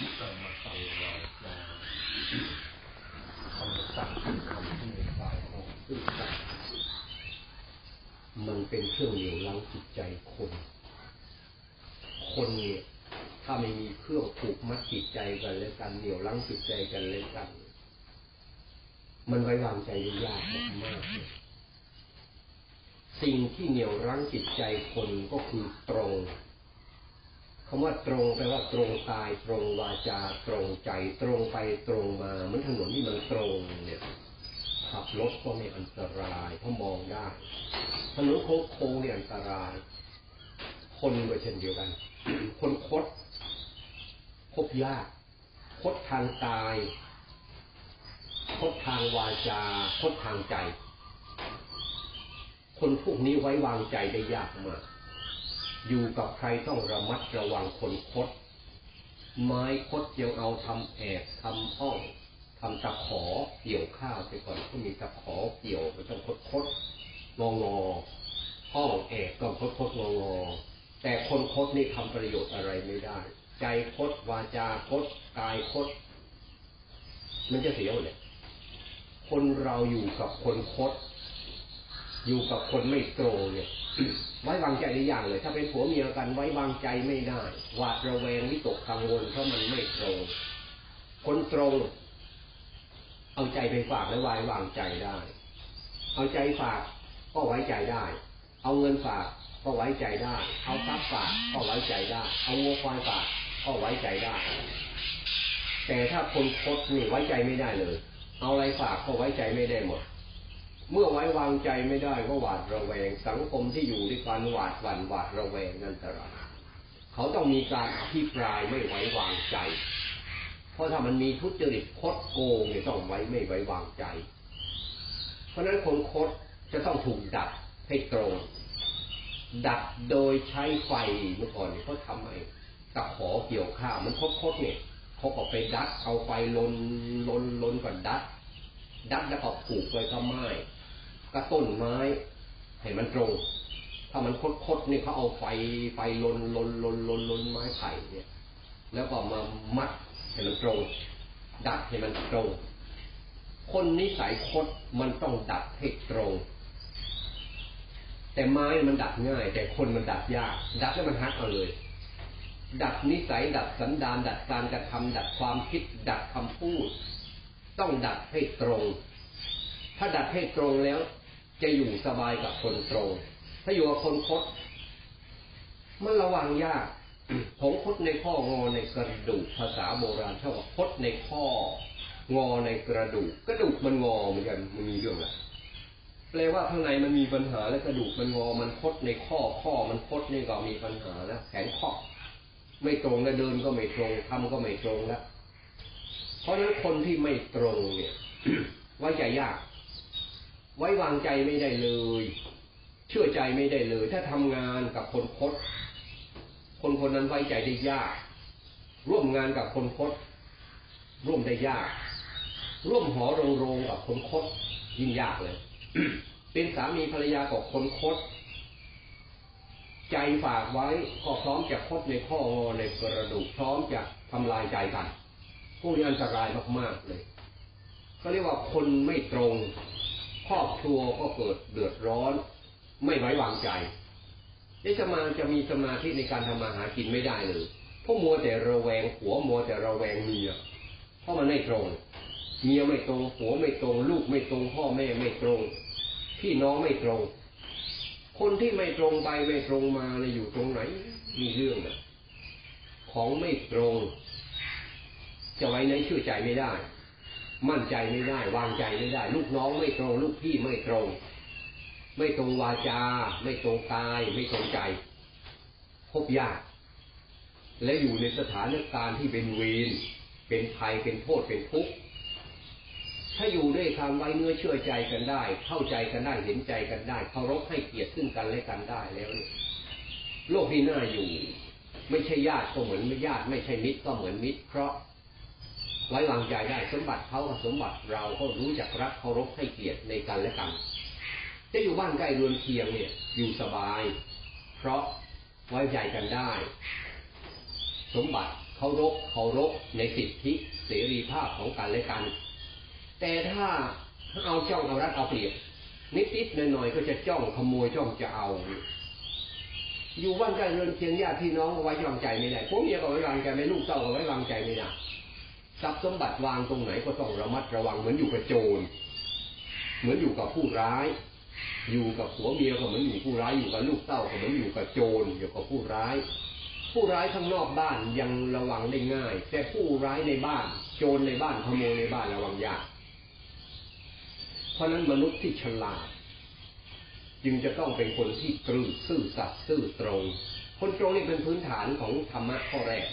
มสังวาจาคำสั่งที่คำที่ในกายออกซึ่งสัตว์มันเป็นเครื่องเหนี่ยวลังจิตใจคน คนเนี่ยถ้าไม่มีเครื่องผูกมัดจิตใจกันและกันเหนี่ยวลังจิตใจกันและกัน มันไว้วางใจได้ยากมากเลยสิ่งที่เหนี่ยวรั้งจิตใจคนก็คือตรง คำว่าตรงแปลว่าตรงกาย ตรงวาจา ตรงใจ ตรงไปตรงมาเหมือนถนนที่มันตรงเนี่ยขับรถก็ไม่อันตรายเพราะมองได้ถนนโค้งๆเนี่ยอันตราย คนก็เช่นเดียวกัน คนคดพบยากคดทางกายคดทางวาจาคดทางใจ คนพวกนี้ไว้วางใจได้ยากมาก อยู่กับใครต้องระมัดระวังคนคด ไม้คดยังเอาทำแอบทำห้องทำตะขอเกี่ยวข้าวไปก่อนก็มีตะขอเกี่ยวมันต้องคดคดงองอห้องแอบก็คดคดงองอแต่คนคดนี่ทำประโยชน์อะไรไม่ได้ ใจคดวาจาคดกายคด มันจะเสียเลยคนเราอยู่กับคนคด อยู่กับคนไม่ตรงเนี่ย ไว้วางใจในอย่างเลย ถ้าเป็นผัวเมียกันไว้วางใจไม่ได้หวาดระแวงวิตกกังวลเพราะมันไม่ตรง คนตรง เอาใจไปฝากและไว้วางใจได้ เอาใจฝากก็ไว้ใจได้ เอาเงินฝากก็ไว้ใจได้ เอาทรัพย์ฝากก็ไว้ใจได้ เอาวัวควายฝากก็ไว้ใจได้ แต่ถ้าคนคดนี่ไว้ใจไม่ได้เลย เอาอะไรฝากก็ไว้ใจไม่ได้หมด เมื่อไว้วางใจไม่ได้ก็หวาดระแวง สังคมที่อยู่ด้วยกันหวาดหวั่นหวาดระแวงนั่นตรายเขาต้องมีการอภิปรายไม่ไว้วางใจ เพราะถ้ามันมีทุจริตคดโกงเนี่ยต้องไว้ไม่ไว้วางใจ เพราะนั้นคนคดจะต้องถูกดัดให้ตรง ดัดโดยใช้ไฟเมื่อก่อนเขาทำไอ้ตะขอเกี่ยวข้าวมันคดคดเนี่ยเขาก็ไปดัดเอาไฟลนลนลนก่อนดัดดัดแล้วก็ผูกไว้กับไม้ ก็ต้นไม้ ให้มันตรง ถ้ามันคดคดนี่เขาเอาไฟไฟลนลนลนลนลนไม้ไผ่เนี่ย แล้วก็มามัดให้มันตรง ดัดให้มันตรง คนนิสัยคดมันต้องดัดให้ตรง แต่ไม้มันดัดง่าย แต่คนมันดัดยาก ดัดแล้วมันหักเอาเลย ดัดนิสัยดัดสันดาน ดัดการกระทำดัดความคิด ดัดคำพูด ต้องดัดให้ตรงถ้าดัดให้ตรงแล้ว จะอยู่สบายกับคนตรง ถ้าอยู่กับคนคด มันระวังยากผมคดในข้องอในกระดูกภาษาโบราณเท่ากับคดในข้องอในกระดูก กระดูกมันงอเหมือนกันมันมีเรื่องอะไรแปลว่าข้างในมันมีปัญหาและกระดูกมันงอมันคดในข้อข้อมันคดนี่ก็มีปัญหาแล้วแขนข้อไม่ตรงแล้วเดินก็ไม่ตรงทำก็ไม่ตรงแล้วเพราะฉะนั้นคนที่ไม่ตรงเนี่ยไว้ใจยาก ไว้วางใจไม่ได้เลย เชื่อใจไม่ได้เลย ถ้าทำงานกับคนคดคนคนนั้นไว้ใจได้ยาก ร่วมงานกับคนคดร่วมได้ยาก ร่วมหอโรงโรงกับคนคดยิ่งยากเลย เป็นสามีภรรยากับคนคดใจฝากไว้ก็พร้อมจะคดในข้องอในกระดูกพร้อมจะทำลายใจกันพวกนี้อันตรายมากๆเลยเขาเรียกว่าคนไม่ตรง ครอบครัวก็เกิดเดือดร้อน ไม่ไว้วางใจนี่จะมาจะมีสมาธิในการทำมาหากินไม่ได้เลยเพราะมัวแต่ระแวงผัวมัวแต่ระแวงเมียเพราะมันไม่ตรง เมียไม่ตรงผัวไม่ตรง ลูกไม่ตรง พ่อแม่ไม่ตรง พี่น้องไม่ตรง คนที่ไม่ตรงไปไม่ตรงมาเนี่ยอยู่ตรงไหน มีเรื่องนะของไม่ตรง จะไว้ในชื่อใจไม่ได้ มั่นใจไม่ได้ วางใจไม่ได้ ลูกน้องไม่ตรง ลูกพี่ไม่ตรง ไม่ตรงวาจา ไม่ตรงกาย ไม่ตรงใจ พบยาก และอยู่ในสถานการณ์ที่เป็นเวรเป็นภัยเป็นโทษเป็นทุกข์ถ้าอยู่ด้วยความไว้เนื้อเชื่อใจกันได้ เข้าใจกันได้เห็นใจกันได้เคารพให้เกียรติซึ่งกันและกันได้แล้วเนี่ยโลกที่น่าอยู่ ไม่ใช่ญาติก็เหมือนไม่ญาติ ไม่ใช่มิตรก็เหมือนมิตร เพราะ ไว้วางใจได้สมบัติเขากับสมบัติเราก็รู้จักรักเคารพให้เกียรติในกันและกัน จะอยู่บ้านใกล้เรือนเคียงเนี่ยอยู่สบาย เพราะไว้ใจกันได้ สมบัติเคารพเคารพในสิทธิเสรีภาพของกันและกัน แต่ถ้าเอาจ้องเอารัดเอาเปรียบนิดๆหน่อยๆก็จะจ้องขโมยจ้องจะเอา อยู่บ้านใกล้เรือนเคียงญาติพี่น้องไว้วางใจไม่ได้พวกเมียก็ไว้วางใจไม่ลูกเต้าก็ไว้วางใจไม่ได้ ทรัพย์สมบัติวางตรงไหนก็ต้องระมัดระวังเหมือนอยู่กับโจร เหมือนอยู่กับผู้ร้าย อยู่กับผัวเมียก็เหมือนอยู่ผู้ร้ายอยู่กับลูกเต้าก็เหมือนอยู่กับโจรอยู่กับผู้ร้าย ผู้ร้ายข้างนอกบ้านยังระวังได้ง่าย แต่ผู้ร้ายในบ้าน โจรในบ้านขโมยในบ้านระวังยาก เพราะนั้นมนุษย์ที่ฉลาด จึงจะต้องเป็นคนที่ตรึซื่อสัตย์ซื่อตรง คนตรงนี่เป็นพื้นฐานของธรรมะข้อแรก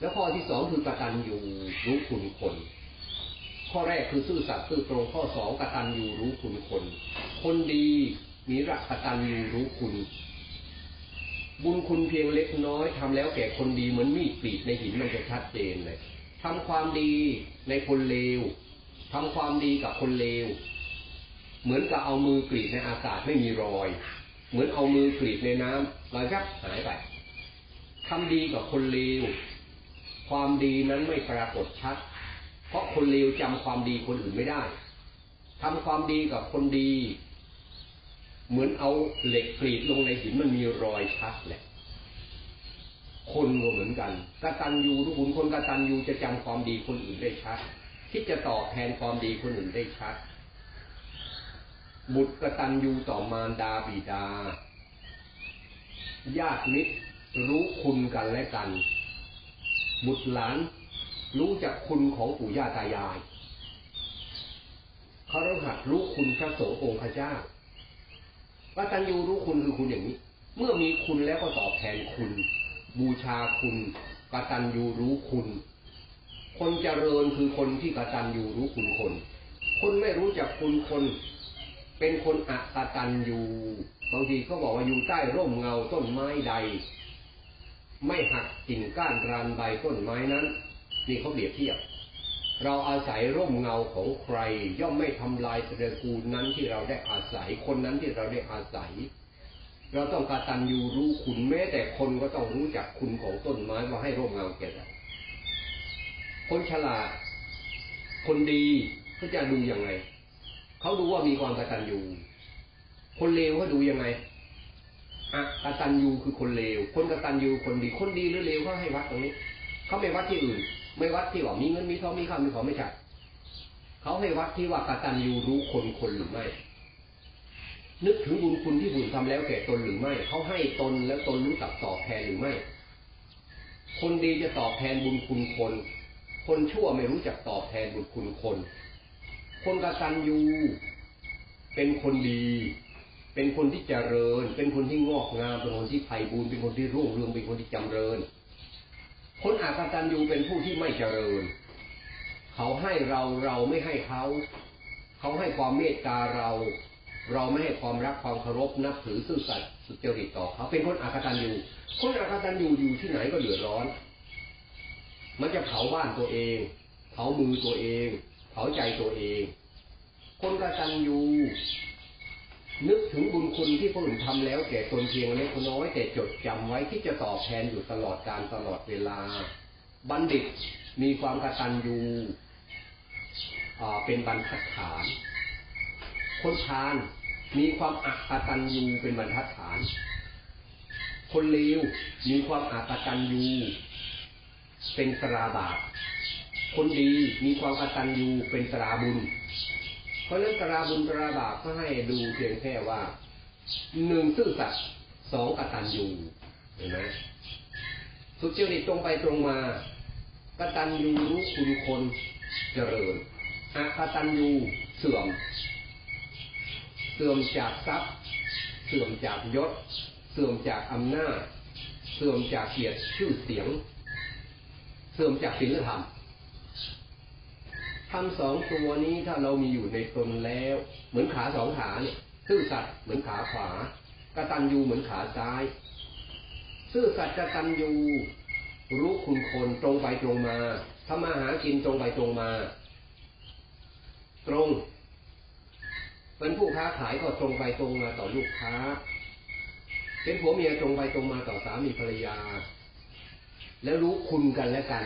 แล้วข้อที่สองคือกตัญญูรู้คุณคน ข้อแรกคือซื่อสัตย์ซื่อตรงข้อสองกตัญญูรู้คุณคน คนดีมีรักกตัญญูรู้คุณ บุญคุณเพียงเล็กน้อยทำแล้วแก่คนดีเหมือนมีดกรีดในหินมันจะชัดเจนเลยทำความดีในคนเลวทำความดีกับคนเลว เหมือนกับเอามือกรีดในอากาศไม่มีรอย เหมือนเอามือกรีดในน้ำรอยครับหายไปทำดีกับคนเลว ความดีนั้นไม่ปรากฏชัด เพราะคนเลวจำความดีคนอื่นไม่ได้ทำความดีกับคนดี เหมือนเอาเหล็กกรีดลงในหินมันมีรอยชัดแหละคนก็เหมือนกันกตัญญูทุกคนคนกตัญญูจะจำความดีคนอื่นได้ชัดที่จะตอบแทนความดีคนอื่นได้ชัด บุตรกตัญญูต่อมารดาบิดา ญาติมิตรรู้คุณกันและกัน บุตรหลานรู้จักคุณของปู่ย่าตายายเขาต้องหัดรู้คุณพระสงฆ์องค์พระเจ้ากตัญญูรู้คุณคือคุณอย่างนี้ เมื่อมีคุณแล้วก็ตอบแทนคุณ บูชาคุณกตัญญูรู้คุณ คนเจริญคือคนที่กตัญญูรู้คุณคน คนไม่รู้จักคุณคน เป็นคนอักตันยูบางทีก็บอกว่าอยู่ใต้ร่มเงาต้นไม้ใด ไม่หักกิ่งก้านรานใบต้นไม้นั้นนี่เขาเปรียบเทียบ เราอาศัยร่มเงาของใคร ย่อมไม่ทำลายตระกูลนั้นที่เราได้อาศัยคนนั้นที่เราได้อาศัย เราต้องการตันยูรู้คุณแม้แต่คนก็ต้องรู้จักคุณของต้นไม้ว่าให้ร่มเงาแก่เราคนฉลาด คนดีเขาจะดูยังไงเขาดูว่ามีความกตัญญูคนเลวเขาดูยังไง อกตัญญูคือคนเลว คนกตัญญูคนดี คนดีหรือเลวเขาให้วัดตรงนี้ เขาไม่วัดที่อื่น ไม่วัดที่ว่ามีเงินมีทองมีข้าวมีของไม่ใช่เขาให้วัดที่ว่ากตัญญูรู้คนคนหรือไม่ นึกถึงบุญคุณที่บุญทำแล้วแก่ตนหรือไม่ เขาให้ตนแล้วตนรู้จักตอบแทนหรือไม่ คนดีจะตอบแทนบุญคุณคน คนชั่วไม่รู้จักตอบแทนบุญคุณคน คนกตัญญูเป็นคนดี เป็นคนที่เจริญ เป็นคนที่งอกงาม เป็นคนที่ไพ่บูรเป็นคนที่รุ่งเรือง เป็นคนที่จำเริญ คนอากตัญญูเป็นผู้ที่ไม่เจริญ เขาให้เราเราไม่ให้เขา เขาให้ความเมตตาเรา เราไม่ให้ความรักความเคารพนับถือซื่อสัตย์สุจริตต่อเขา เป็นคนอากตัญญูคนอากตัญญูอยู่ที่ไหนก็เดือดร้อน มันจะเผาบ้านตัวเอง เผามือตัวเอง เผาใจตัวเอง คนกตัญญู นึกถึงบุญคุณที่พระองค์ทำแล้วแก่ตนเพียงเล็กน้อย แต่จดจำไว้ที่จะตอบแทนอยู่ตลอดการตลอดเวลา บัณฑิตมีความกตัญญูเป็นบรรทัดฐาน คนทานมีความอักตัญญูเป็นบรรทัดฐาน คนเลวมีความอักตัญญูเป็นตราบาปคนดีมีความกตัญญูเป็นตราบุญ เพราะนั้นตราบุญตราบาปก็ให้ดูเพียงแค่ว่าหนึ่งซื่อสัตย์สองกตัญญูเห็นไหมสุจริตตรงไปตรงมากตัญญูรู้คุณคนเจริญอักตัญญูเสื่อม เสื่อมจากทรัพย์ เสื่อมจากยศ เสื่อมจากอำนาจ เสื่อมจากเกียรติชื่อเสียง เสื่อมจากศีลธรรม ทำสองตัวนี้ถ้าเรามีอยู่ในตนแล้ว เหมือนขาสองขาเนี่ยซื่อสัตย์เหมือนขาขวากระตัญญูเหมือนขาซ้าย ซื่อสัตย์กตัญญูรู้คุณคนตรงไปตรงมาทำมาหากินตรงไปตรงมา ตรงเป็นผู้ค้าขายก็ตรงไปตรงมาต่อลูกค้า เป็นผัวเมียตรงไปตรงมาต่อสามีภรรยา แล้วรู้คุณกันและกัน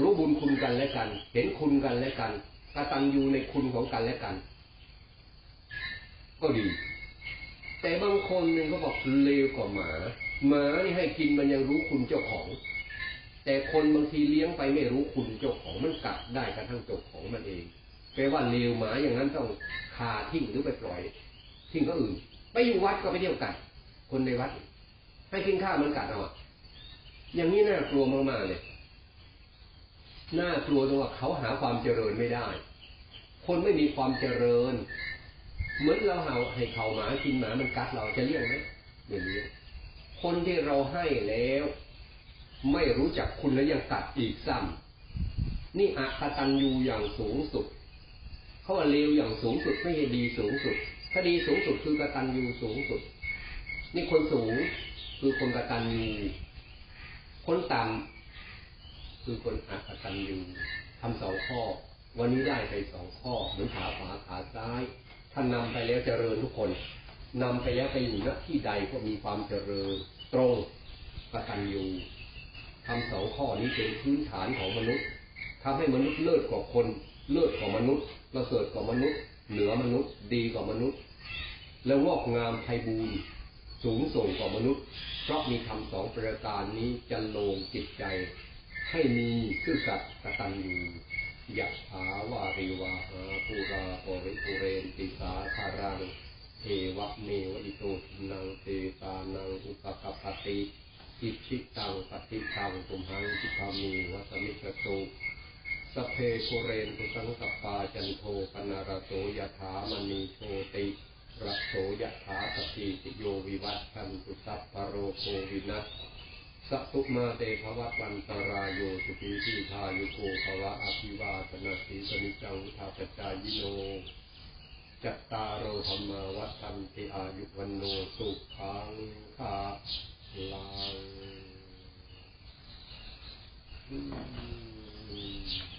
รู้บุญคุณกันและกัน เห็นคุณกันและกันกตัญญูในคุณของกันและกัน ก็ดี แต่บางคนเนี่ยเขาบอกเลวกว่าหมา หมานี่ให้กินมันยังรู้คุณเจ้าของ แต่คนบางทีเลี้ยงไปไม่รู้คุณเจ้าของมันกัดได้กระทั่งเจ้าของมันเองแปลว่าเลวหมาอย่างนั้นต้องคาทิ้งหรือไปปล่อย ทิ้งก็อื่น ไปอยู่วัดก็ไปเที่ยวกัดคนในวัด ให้กินข้าวมันกัดเอาอะอย่างนี้น่ากลัวมากๆเลย น่ากลัวตรงว่าเขาหาความเจริญไม่ได้ คนไม่มีความเจริญ เหมือนเราเอาให้เขาหมากินหมามันกัดเราจะเลี้ยงไหมไม่เลี้ คนที่เราให้แล้ว ไม่รู้จักคุณแล้วยังตัดอีกซ้ำนี่อักตันยูอย่างสูงสุด เขาว่าเลวอย่างสูงสุดไม่ใช่ดีสูงสุดถ้าดีสูงสุดคือกตัญญูสูงสุด นี่คนสูงคือคนกตัญญูคนต่ำ คือคนอักตัญญูทำสองข้อ วันนี้ได้ไปสองข้อเหมือนขาขวาขาซ้ายท่านนำไปแล้วเจริญทุกคนนำไปแล้วไปอยู่ณที่ใดก็มีความเจริญตรงกตัญญูทำสองข้อนี้เป็นพื้นฐานของมนุษย์ทำให้มนุษย์เลิศกว่าคน เลิศกว่ามนุษย์ประเสริฐกว่ามนุษย์ เหนือมนุษย์ดีกว่ามนุษย์ และงอกงามไพบูรณ์สูงส่งกว่ามนุษย์ เพราะมีคำสองประการนี้จะโลงจิตใจ ให้มีซื่อสัตย์กตัญญูยะถาวาริวาหาปูราปริปุเรนติสาคารังเทวะเมวอิโตทินังเตตานังอุปกปปติอิชิตังปฏิตังตุมหังจิตามีวัสมิจโตสเพโคเรนตุสังกปปาจันโทปนารโสยถามณีโชติรัโสยถาสติโยวิวัตชันตุสัพพโรโควินัส สัตุมาเตภวัตวันตรายโยสุขีทีทายุโกภวะอภิวาสนาสีสนิจังวุธาปจายโนจัตตารโอธรรมาวัฏันติอายุวันโนสุขังคาลัง